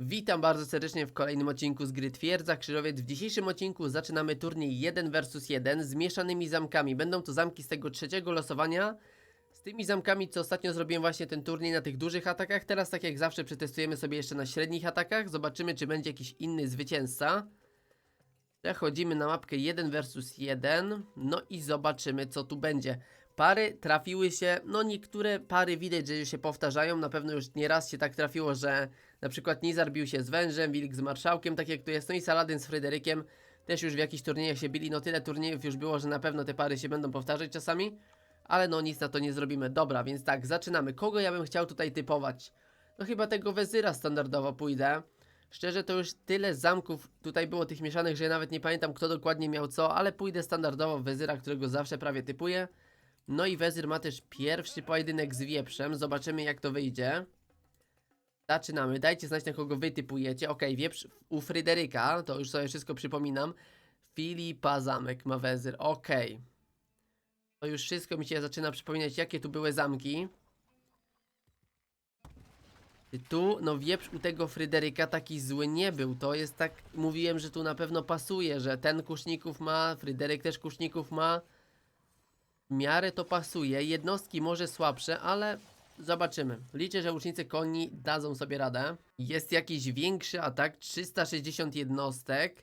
Witam bardzo serdecznie w kolejnym odcinku z gry Twierdza Krzyżowiec. W dzisiejszym odcinku zaczynamy turniej 1 vs 1 z mieszanymi zamkami. Będą to zamki z tego trzeciego losowania. Z tymi zamkami, co ostatnio zrobiłem właśnie ten turniej na tych dużych atakach. Teraz tak jak zawsze przetestujemy sobie jeszcze na średnich atakach. Zobaczymy czy będzie jakiś inny zwycięzca. Przechodzimy na mapkę 1 vs 1. No i zobaczymy co tu będzie. Pary trafiły się, no niektóre pary widać, że się powtarzają. Na pewno już nieraz się tak trafiło, że na przykład Nizar bił się z wężem, Wilk z marszałkiem, tak jak tu jest. No i Saladin z Fryderykiem też już w jakichś turniejach się bili. No tyle turniejów już było, że na pewno te pary się będą powtarzać czasami. Ale no nic na to nie zrobimy. Dobra, więc tak, zaczynamy. Kogo ja bym chciał tutaj typować? No chyba tego wezyra standardowo pójdę. Szczerze to już tyle zamków tutaj było tych mieszanych, że ja nawet nie pamiętam kto dokładnie miał co, ale pójdę standardowo wezyra, którego zawsze prawie typuję. No i wezyr ma też pierwszy pojedynek z wieprzem. Zobaczymy jak to wyjdzie. Zaczynamy. Dajcie znać na kogo wy typujecie. Okej, wieprz u Fryderyka, to już sobie wszystko przypominam. Filipa Zamek ma wezyr. Okej. To już wszystko mi się zaczyna przypominać jakie tu były zamki. Tu, no wieprz u tego Fryderyka taki zły nie był. To jest tak, mówiłem, że tu na pewno pasuje, że ten kuszników ma, Fryderyk też kuszników ma. Miarę to pasuje. Jednostki może słabsze, ale zobaczymy. Liczę, że łucznicy koni dadzą sobie radę. Jest jakiś większy atak, 360 jednostek.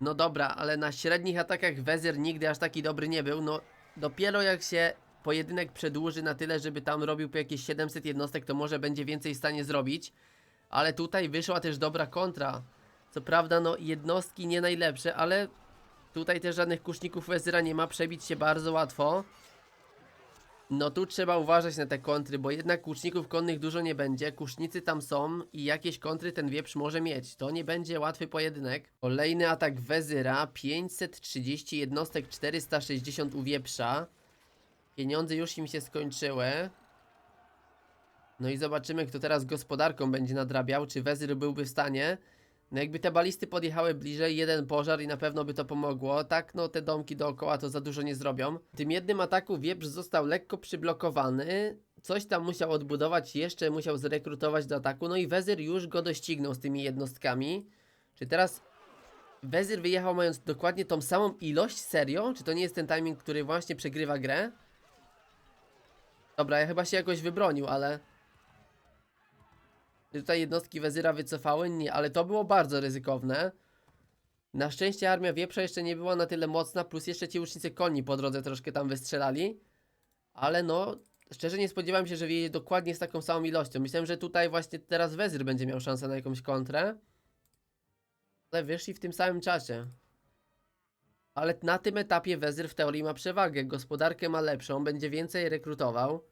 No dobra, ale na średnich atakach Wezyr nigdy aż taki dobry nie był. No dopiero jak się pojedynek przedłuży na tyle, żeby tam robił po jakieś 700 jednostek, to może będzie więcej w stanie zrobić. Ale tutaj wyszła też dobra kontra. Co prawda, no jednostki nie najlepsze, ale Tutaj też żadnych kuszników Wezyra nie ma, przebić się bardzo łatwo. No tu trzeba uważać na te kontry, bo jednak kuszników konnych dużo nie będzie. Kusznicy tam są i jakieś kontry ten wieprz może mieć. To nie będzie łatwy pojedynek. Kolejny atak Wezyra, 530 jednostek, 460 u wieprza. Pieniądze już im się skończyły. No i zobaczymy, kto teraz gospodarką będzie nadrabiał. Czy Wezyr byłby w stanie? No jakby te balisty podjechały bliżej, jeden pożar i na pewno by to pomogło. Tak, no te domki dookoła to za dużo nie zrobią. W tym jednym ataku wieprz został lekko przyblokowany. Coś tam musiał odbudować, jeszcze musiał zrekrutować do ataku. No i Wezyr już go doścignął z tymi jednostkami. Czy teraz Wezyr wyjechał mając dokładnie tą samą ilość? Serio? Czy to nie jest ten timing, który właśnie przegrywa grę? Dobra, ja chyba się jakoś wybronił, ale... Tutaj jednostki Wezyra wycofały? Nie, ale to było bardzo ryzykowne. Na szczęście armia wieprza jeszcze nie była na tyle mocna, plus jeszcze ci łucznicy koni po drodze troszkę tam wystrzelali. Ale no, szczerze nie spodziewałem się, że wjedzie dokładnie z taką samą ilością. Myślałem, że tutaj właśnie teraz Wezyr będzie miał szansę na jakąś kontrę. Ale wyszli w tym samym czasie. Ale na tym etapie Wezyr w teorii ma przewagę. Gospodarkę ma lepszą, będzie więcej rekrutował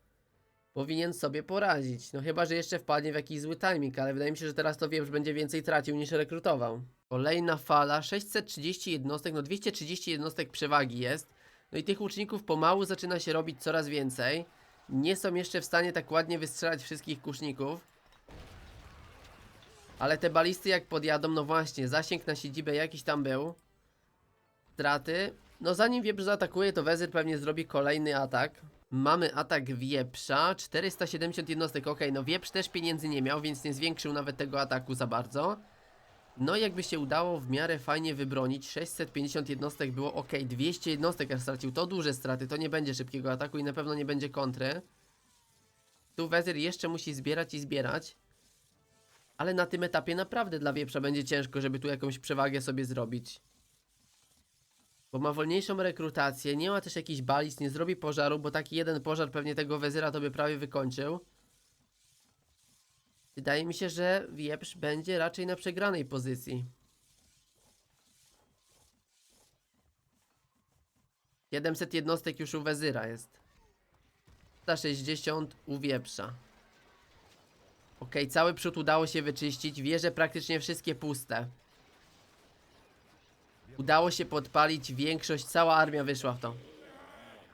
powinien sobie poradzić. No chyba, że jeszcze wpadnie w jakiś zły timing, ale wydaje mi się, że teraz to wieprz będzie więcej tracił niż rekrutował. Kolejna fala, 630 jednostek, no 230 jednostek przewagi jest. No i tych łuczników pomału zaczyna się robić coraz więcej. Nie są jeszcze w stanie tak ładnie wystrzelać wszystkich kuszników. Ale te balisty jak podjadą, no właśnie, zasięg na siedzibę jakiś tam był. Straty. No zanim wieprz zaatakuje, to Wezyr pewnie zrobi kolejny atak. Mamy atak wieprza, 470 jednostek, ok, no wieprz też pieniędzy nie miał, więc nie zwiększył nawet tego ataku za bardzo. No jakby się udało w miarę fajnie wybronić, 650 jednostek było ok, 200 jednostek aż stracił, to duże straty, to nie będzie szybkiego ataku i na pewno nie będzie kontry. Tu Wezyr jeszcze musi zbierać i zbierać. Ale na tym etapie naprawdę dla wieprza będzie ciężko, żeby tu jakąś przewagę sobie zrobić. Bo ma wolniejszą rekrutację, nie ma też jakichś balist, nie zrobi pożaru, bo taki jeden pożar pewnie tego wezyra to by prawie wykończył. Wydaje mi się, że wieprz będzie raczej na przegranej pozycji. 700 jednostek już u wezyra jest. 160 u wieprza. Ok, cały przód udało się wyczyścić, wieże praktycznie wszystkie puste. Udało się podpalić większość, cała armia wyszła w to.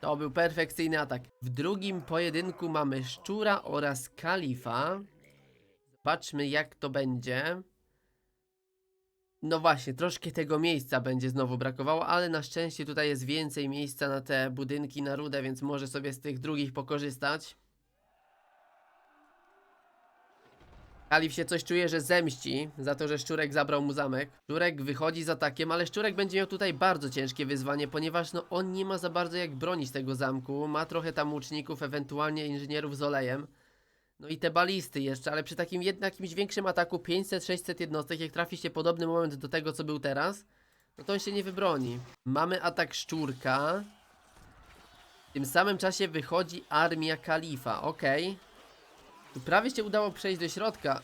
To był perfekcyjny atak. W drugim pojedynku mamy Szczura oraz Kalifa. Zobaczmy jak to będzie. No właśnie, troszkę tego miejsca będzie znowu brakowało, ale na szczęście tutaj jest więcej miejsca na te budynki na rudę, więc może sobie z tych drugich pokorzystać. Kalif się coś czuje, że zemści za to, że Szczurek zabrał mu zamek. Szczurek wychodzi z atakiem, ale Szczurek będzie miał tutaj bardzo ciężkie wyzwanie, ponieważ no on nie ma za bardzo jak bronić tego zamku. Ma trochę tam łuczników, ewentualnie inżynierów z olejem. No i te balisty jeszcze, ale przy takim jakimś większym ataku 500-600 jednostek, jak trafi się podobny moment do tego, co był teraz, no to on się nie wybroni. Mamy atak Szczurka. W tym samym czasie wychodzi armia Kalifa, okej. Tu prawie się udało przejść do środka.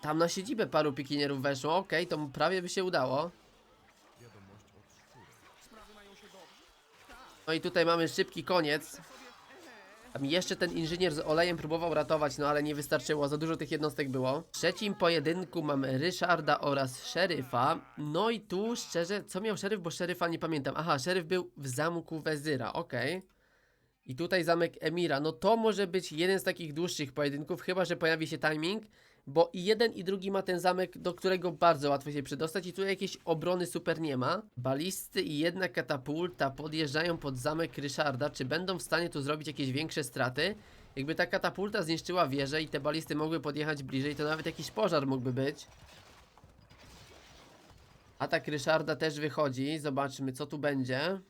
Tam na siedzibę paru pikinierów weszło, okej, to mu prawie by się udało. No i tutaj mamy szybki koniec. Tam jeszcze ten inżynier z olejem próbował ratować, no ale nie wystarczyło, za dużo tych jednostek było. W trzecim pojedynku mamy Ryszarda oraz szeryfa. No i tu szczerze, co miał szeryf, bo szeryfa nie pamiętam. Aha, szeryf był w zamku Wezyra, okej. I tutaj zamek Emira. No to może być jeden z takich dłuższych pojedynków, chyba że pojawi się timing, bo i jeden i drugi ma ten zamek, do którego bardzo łatwo się przedostać i tutaj jakiejś obrony super nie ma. Balisty i jedna katapulta podjeżdżają pod zamek Ryszarda. Czy będą w stanie tu zrobić jakieś większe straty? Jakby ta katapulta zniszczyła wieżę i te balisty mogły podjechać bliżej, to nawet jakiś pożar mógłby być. Atak Ryszarda też wychodzi. Zobaczmy, co tu będzie.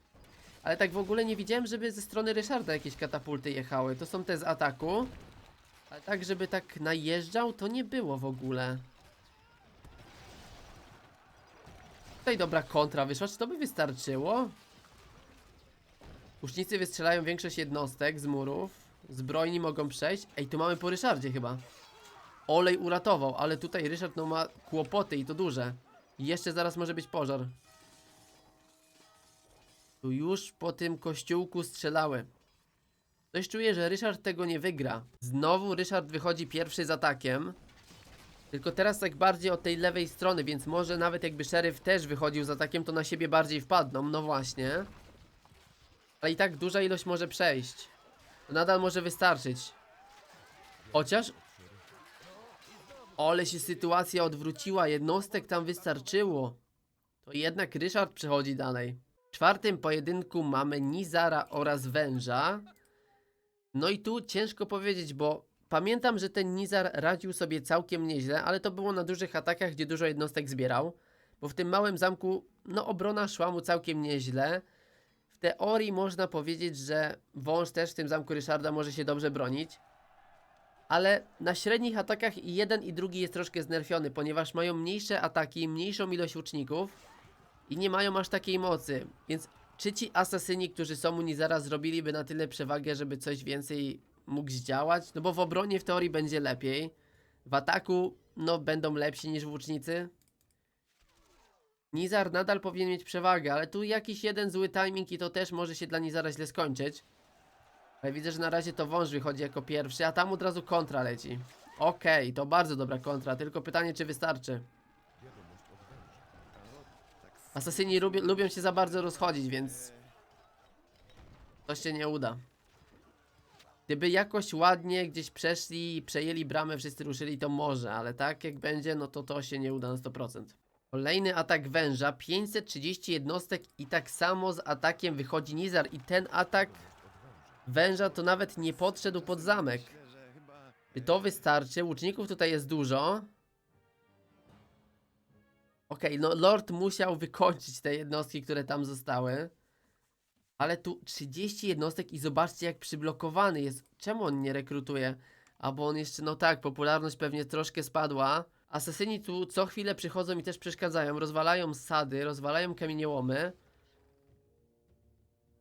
Ale tak w ogóle nie widziałem, żeby ze strony Ryszarda jakieś katapulty jechały. To są te z ataku. Ale tak, żeby tak najeżdżał, to nie było w ogóle. Tutaj dobra kontra wyszła. Czy to by wystarczyło? Łucznicy wystrzelają większość jednostek z murów. Zbrojni mogą przejść. Ej, tu mamy po Ryszardzie chyba. Olej uratował, ale tutaj Ryszard no ma kłopoty i to duże. I jeszcze zaraz może być pożar. Tu już po tym kościółku strzelały. Coś czuję, że Ryszard tego nie wygra. Znowu Ryszard wychodzi pierwszy z atakiem. Tylko teraz tak bardziej od tej lewej strony, więc może nawet jakby szeryf też wychodził z atakiem, to na siebie bardziej wpadną. No właśnie. Ale i tak duża ilość może przejść. To nadal może wystarczyć. Chociaż... Ale się sytuacja odwróciła, jednostek tam wystarczyło. To jednak Ryszard przechodzi dalej. Czwartym pojedynku mamy Nizara oraz Węża. No i tu ciężko powiedzieć, bo pamiętam, że ten Nizar radził sobie całkiem nieźle, ale to było na dużych atakach, gdzie dużo jednostek zbierał. Bo w tym małym zamku, no obrona szła mu całkiem nieźle. W teorii można powiedzieć, że wąż też w tym zamku Ryszarda może się dobrze bronić. Ale na średnich atakach i jeden i drugi jest troszkę znerfiony, ponieważ mają mniejsze ataki, mniejszą ilość łuczników i nie mają aż takiej mocy. Więc czy ci asasyni, którzy są u Nizara, zrobiliby na tyle przewagę, żeby coś więcej mógł zdziałać? No bo w obronie w teorii będzie lepiej. W ataku, no, będą lepsi niż łucznicy. Nizar nadal powinien mieć przewagę, ale tu jakiś jeden zły timing i to też może się dla Nizara źle skończyć. Ale widzę, że na razie to wąż wychodzi jako pierwszy, a tam od razu kontra leci. Okej, to bardzo dobra kontra, tylko pytanie, czy wystarczy. Asasyni lubią, lubią się za bardzo rozchodzić, więc... To się nie uda. Gdyby jakoś ładnie gdzieś przeszli przejęli bramę, wszyscy ruszyli, to może, ale tak jak będzie, no to to się nie uda na 100%. Kolejny atak węża, 530 jednostek i tak samo z atakiem wychodzi Nizar i ten atak węża to nawet nie podszedł pod zamek. Czy to wystarczy? Łuczników tutaj jest dużo. Okej, no Lord musiał wykończyć te jednostki, które tam zostały. Ale tu 30 jednostek i zobaczcie jak przyblokowany jest. Czemu on nie rekrutuje? A bo on jeszcze, no tak, popularność pewnie troszkę spadła. Asasyni tu co chwilę przychodzą i też przeszkadzają. Rozwalają sady, rozwalają kamieniołomy.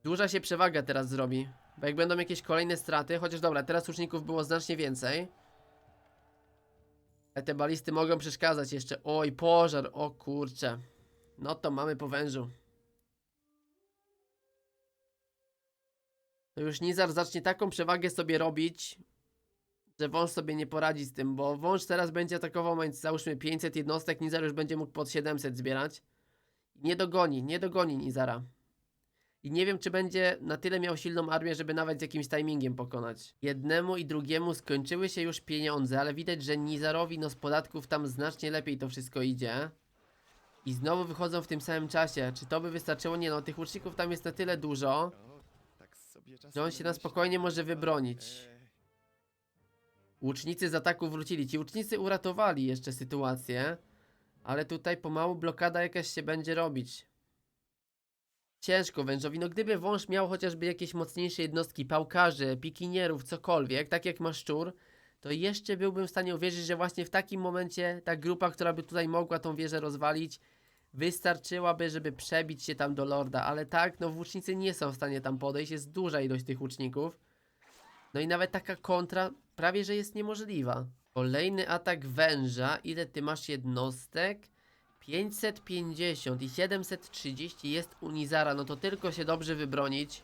Duża się przewaga teraz zrobi. Bo jak będą jakieś kolejne straty, chociaż dobra, teraz łuczników było znacznie więcej. Te balisty mogą przeszkadzać jeszcze. Oj, pożar, o kurcze. No to mamy po wężu. To już Nizar zacznie taką przewagę sobie robić, że wąż sobie nie poradzi z tym, bo wąż teraz będzie atakował, mając załóżmy 500 jednostek, Nizar już będzie mógł pod 700 zbierać. Nie dogoni, nie dogoni Nizara. I nie wiem, czy będzie na tyle miał silną armię, żeby nawet z jakimś timingiem pokonać. Jednemu i drugiemu skończyły się już pieniądze, ale widać, że Nizarowi no z podatków tam znacznie lepiej to wszystko idzie. I znowu wychodzą w tym samym czasie. Czy to by wystarczyło? Nie no, tych łuczników tam jest na tyle dużo, że on się na spokojnie może wybronić. Łucznicy z ataku wrócili. Ci łucznicy uratowali jeszcze sytuację. Ale tutaj pomału blokada jakaś się będzie robić. Ciężko wężowi. No gdyby wąż miał chociażby jakieś mocniejsze jednostki, pałkarzy, pikinierów, cokolwiek, tak jak ma szczur, to jeszcze byłbym w stanie uwierzyć, że właśnie w takim momencie ta grupa, która by tutaj mogła tą wieżę rozwalić, wystarczyłaby, żeby przebić się tam do lorda. Ale tak, no włócznicy nie są w stanie tam podejść, jest duża ilość tych łuczników. No i nawet taka kontra prawie, że jest niemożliwa. Kolejny atak węża. Ile ty masz jednostek? 550 i 730 jest u Nizara. No to tylko się dobrze wybronić.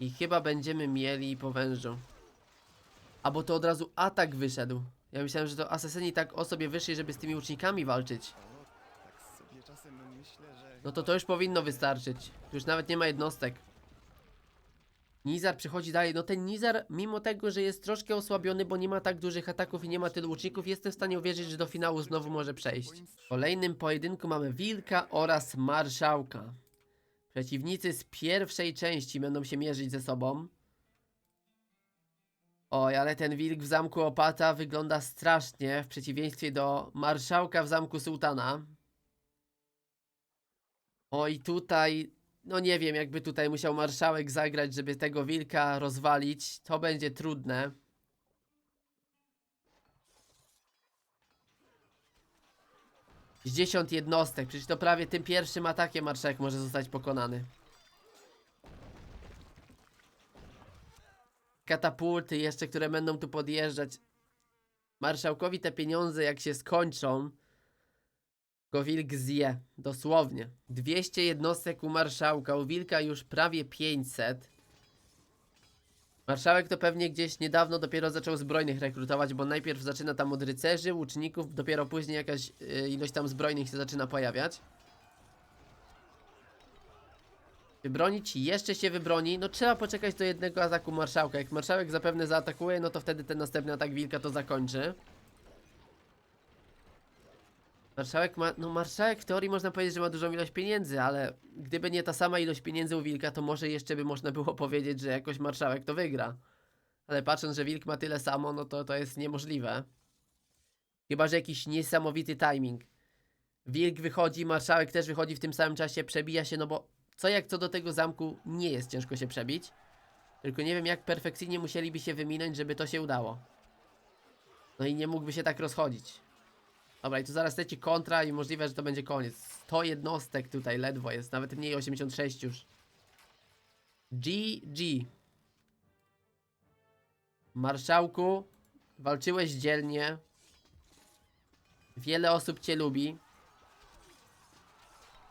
I chyba będziemy mieli po wężu. A bo to od razu atak wyszedł. Ja myślałem, że to asesyni tak o sobie wyszli, żeby z tymi łucznikami walczyć. Tak. No to to już powinno wystarczyć. Tu już nawet nie ma jednostek. Nizar przychodzi dalej. No ten Nizar, mimo tego, że jest troszkę osłabiony, bo nie ma tak dużych ataków i nie ma tylu łuczników, jestem w stanie uwierzyć, że do finału znowu może przejść. W kolejnym pojedynku mamy Wilka oraz Marszałka. Przeciwnicy z pierwszej części będą się mierzyć ze sobą. Oj, ale ten wilk w zamku Opata wygląda strasznie w przeciwieństwie do Marszałka w zamku Sułtana. Oj, tutaj, no nie wiem, jakby tutaj musiał marszałek zagrać, żeby tego wilka rozwalić. To będzie trudne. Z 10 jednostek, przecież to prawie tym pierwszym atakiem marszałek może zostać pokonany. Katapulty jeszcze, które będą tu podjeżdżać. Marszałkowi te pieniądze jak się skończą, go wilk zje, dosłownie. 200 jednostek u marszałka, u wilka już prawie 500. Marszałek to pewnie gdzieś niedawno dopiero zaczął zbrojnych rekrutować, bo najpierw zaczyna tam od rycerzy, łuczników, dopiero później jakaś y, ilość tam zbrojnych się zaczyna pojawiać. Wybronić, jeszcze się wybroni, no trzeba poczekać do jednego ataku marszałka. Jak marszałek zapewne zaatakuje, no to wtedy ten następny atak wilka to zakończy. Marszałek ma, no marszałek w teorii można powiedzieć, że ma dużą ilość pieniędzy, ale gdyby nie ta sama ilość pieniędzy u Wilka, to może jeszcze by można było powiedzieć, że jakoś marszałek to wygra. Ale patrząc, że Wilk ma tyle samo, no to to jest niemożliwe. Chyba, że jakiś niesamowity timing. Wilk wychodzi, marszałek też wychodzi w tym samym czasie, przebija się, no bo co jak co do tego zamku nie jest ciężko się przebić. Tylko nie wiem jak perfekcyjnie musieliby się wyminąć, żeby to się udało. No i nie mógłby się tak rozchodzić. Dobra, i tu zaraz leci kontra i możliwe, że to będzie koniec. 100 jednostek tutaj ledwo jest, nawet mniej 86 już. GG. Marszałku, walczyłeś dzielnie. Wiele osób cię lubi.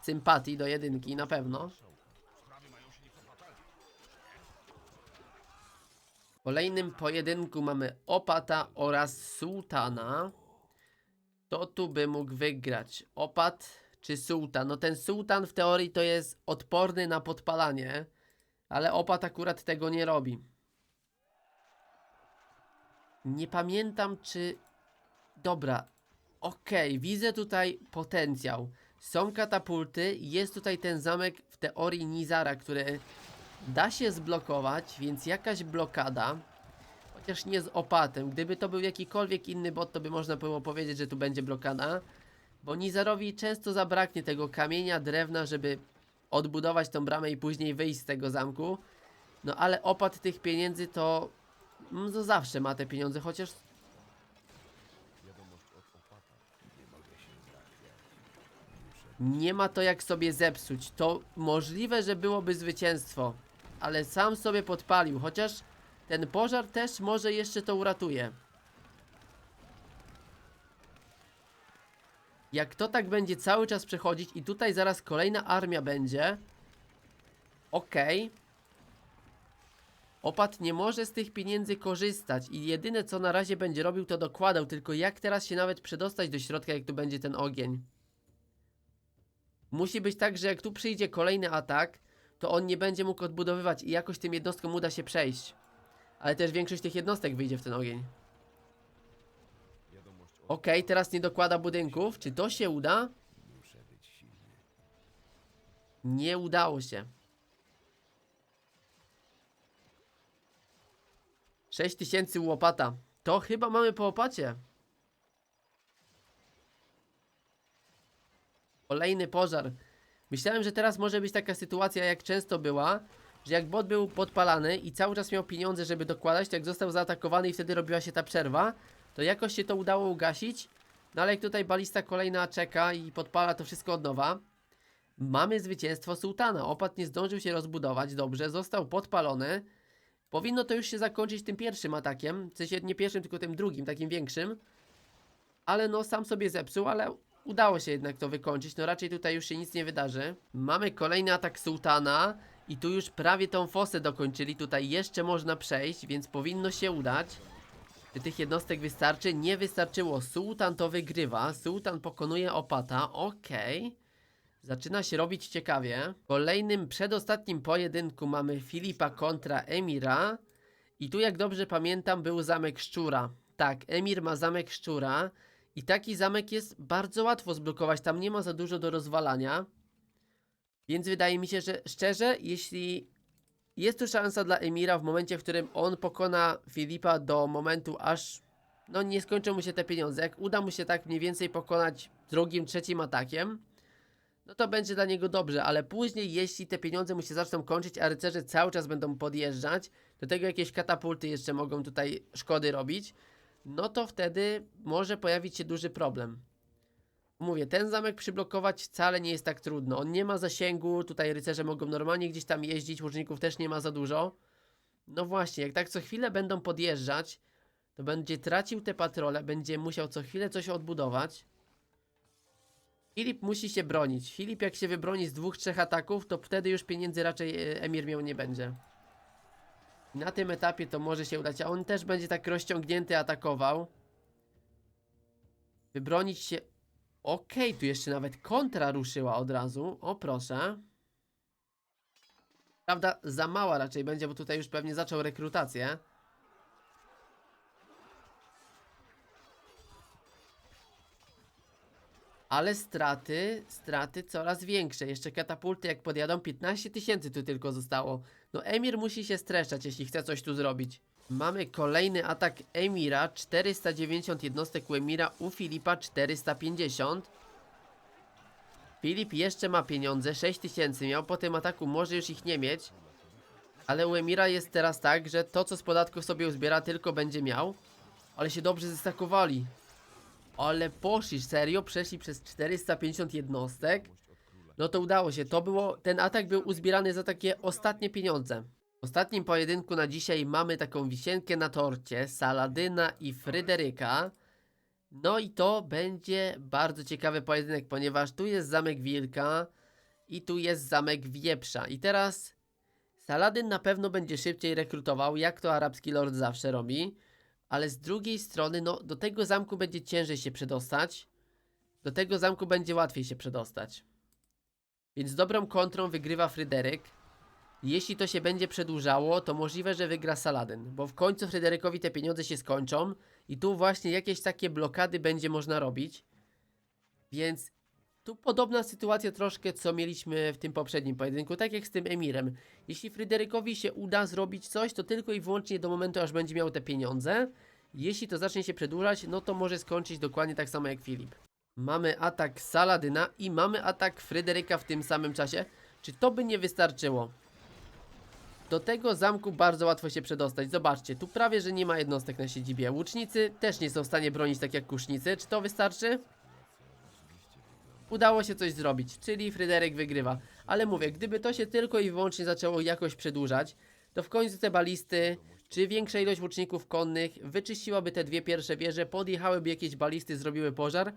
Sympatii do jedynki, na pewno. W kolejnym pojedynku mamy Opata oraz Sułtana. Kto tu by mógł wygrać? Opat czy sułtan? No ten sułtan w teorii to jest odporny na podpalanie, ale opat akurat tego nie robi. Nie pamiętam czy... Dobra, okej, widzę tutaj potencjał. Są katapulty, jest tutaj ten zamek w teorii Nizara, który da się zblokować, więc jakaś blokada. Chociaż nie z opatem. Gdyby to był jakikolwiek inny bot, to by można było powiedzieć, że tu będzie blokada. Bo Nizarowi często zabraknie tego kamienia, drewna, żeby odbudować tą bramę i później wyjść z tego zamku. No ale opat tych pieniędzy to... mm, To zawsze ma te pieniądze, chociaż... Nie ma to jak sobie zepsuć. To możliwe, że byłoby zwycięstwo. Ale sam sobie podpalił, chociaż... Ten pożar też może jeszcze to uratuje. Jak to tak będzie cały czas przechodzić i tutaj zaraz kolejna armia będzie. Okej. Opat nie może z tych pieniędzy korzystać i jedyne co na razie będzie robił to dokładał, tylko jak teraz się nawet przedostać do środka jak tu będzie ten ogień. Musi być tak, że jak tu przyjdzie kolejny atak, to on nie będzie mógł odbudowywać i jakoś tym jednostkom uda się przejść. Ale też większość tych jednostek wyjdzie w ten ogień. Okej, teraz nie dokłada budynków. Czy to się uda? Nie udało się. 6000 łopata. To chyba mamy po opacie. Kolejny pożar. Myślałem, że teraz może być taka sytuacja, jak często była, że jak bot był podpalany i cały czas miał pieniądze, żeby dokładać, to jak został zaatakowany i wtedy robiła się ta przerwa, to jakoś się to udało ugasić. No ale jak tutaj balista kolejna czeka i podpala to wszystko od nowa. Mamy zwycięstwo sułtana. Opad nie zdążył się rozbudować dobrze, został podpalony. Powinno to już się zakończyć tym pierwszym atakiem. W sensie nie pierwszym, tylko tym drugim, takim większym. Ale no sam sobie zepsuł, ale udało się jednak to wykończyć. No raczej tutaj już się nic nie wydarzy. Mamy kolejny atak sułtana. I tu już prawie tą fosę dokończyli. Tutaj jeszcze można przejść, więc powinno się udać. Czy tych jednostek wystarczy? Nie wystarczyło. Sułtan to wygrywa. Sułtan pokonuje opata. Okej. Zaczyna się robić ciekawie. W kolejnym, przedostatnim pojedynku mamy Filipa kontra Emira. I tu, jak dobrze pamiętam, był zamek szczura. Tak, Emir ma zamek szczura. I taki zamek jest bardzo łatwo zblokować. Tam nie ma za dużo do rozwalania. Więc wydaje mi się, że szczerze, jeśli jest tu szansa dla Emira w momencie, w którym on pokona Filipa do momentu, aż no nie skończą mu się te pieniądze. Jak uda mu się tak mniej więcej pokonać drugim, trzecim atakiem, no to będzie dla niego dobrze, ale później, jeśli te pieniądze mu się zaczną kończyć, a rycerze cały czas będą podjeżdżać, do tego jakieś katapulty jeszcze mogą tutaj szkody robić, no to wtedy może pojawić się duży problem. Mówię, ten zamek przyblokować wcale nie jest tak trudno. On nie ma zasięgu, tutaj rycerze mogą normalnie gdzieś tam jeździć, łuczników też nie ma za dużo. No właśnie, jak tak co chwilę będą podjeżdżać, to będzie tracił te patrole, będzie musiał co chwilę coś odbudować. Filip musi się bronić. Filip jak się wybroni z dwóch, trzech ataków, to wtedy już pieniędzy raczej e, Emir miał nie będzie. Na tym etapie to może się udać, a on też będzie tak rozciągnięty atakował. Wybronić się... Okej, tu jeszcze nawet kontra ruszyła od razu. O proszę. Prawda, za mała raczej będzie, bo tutaj już pewnie zaczął rekrutację. Ale straty, straty coraz większe. Jeszcze katapulty jak podjadą, 15 tysięcy tu tylko zostało. No Emir musi się streszczać, jeśli chce coś tu zrobić. Mamy kolejny atak Emira, 490 jednostek u Emira, u Filipa 450. Filip jeszcze ma pieniądze, 6000 miał, po tym ataku może już ich nie mieć. Ale u Emira jest teraz tak, że to co z podatków sobie uzbiera tylko będzie miał. Ale się dobrze zestakowali. Ale poszli, serio, przeszli przez 450 jednostek. No to udało się, to było, ten atak był uzbierany za takie ostatnie pieniądze. W ostatnim pojedynku na dzisiaj mamy taką wisienkę na torcie, Saladyna i Fryderyka. No i to będzie bardzo ciekawy pojedynek, ponieważ tu jest zamek Wilka i tu jest zamek Wieprza. I teraz Saladyn na pewno będzie szybciej rekrutował, jak to arabski lord zawsze robi. Ale z drugiej strony, no do tego zamku będzie ciężej się przedostać. Do tego zamku będzie łatwiej się przedostać. Więc dobrą kontrą wygrywa Fryderyk. Jeśli to się będzie przedłużało, to możliwe, że wygra Saladyn, bo w końcu Fryderykowi te pieniądze się skończą i tu właśnie jakieś takie blokady będzie można robić. Więc tu podobna sytuacja troszkę, co mieliśmy w tym poprzednim pojedynku, tak jak z tym Emirem. Jeśli Fryderykowi się uda zrobić coś, to tylko i wyłącznie do momentu, aż będzie miał te pieniądze. Jeśli to zacznie się przedłużać, no to może skończyć dokładnie tak samo jak Filip. Mamy atak Saladyna i mamy atak Fryderyka w tym samym czasie. Czy to by nie wystarczyło? Do tego zamku bardzo łatwo się przedostać. Zobaczcie, tu prawie, że nie ma jednostek na siedzibie. Łucznicy też nie są w stanie bronić tak jak kusznicy. Czy to wystarczy? Udało się coś zrobić, czyli Fryderyk wygrywa. Ale mówię, gdyby to się tylko i wyłącznie zaczęło jakoś przedłużać, to w końcu te balisty, czy większa ilość łuczników konnych wyczyściłaby te dwie pierwsze wieże, podjechałyby jakieś balisty, zrobiły pożar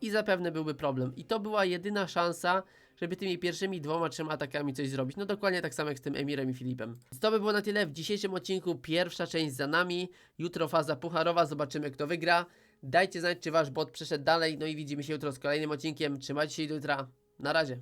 i zapewne byłby problem. I to była jedyna szansa, żeby tymi pierwszymi dwoma, trzema atakami coś zrobić. No dokładnie tak samo jak z tym Emirem i Filipem. To by było na tyle w dzisiejszym odcinku. Pierwsza część za nami. Jutro faza pucharowa, zobaczymy kto wygra. Dajcie znać, czy wasz bot przeszedł dalej. No i widzimy się jutro z kolejnym odcinkiem. Trzymajcie się do jutra. Na razie.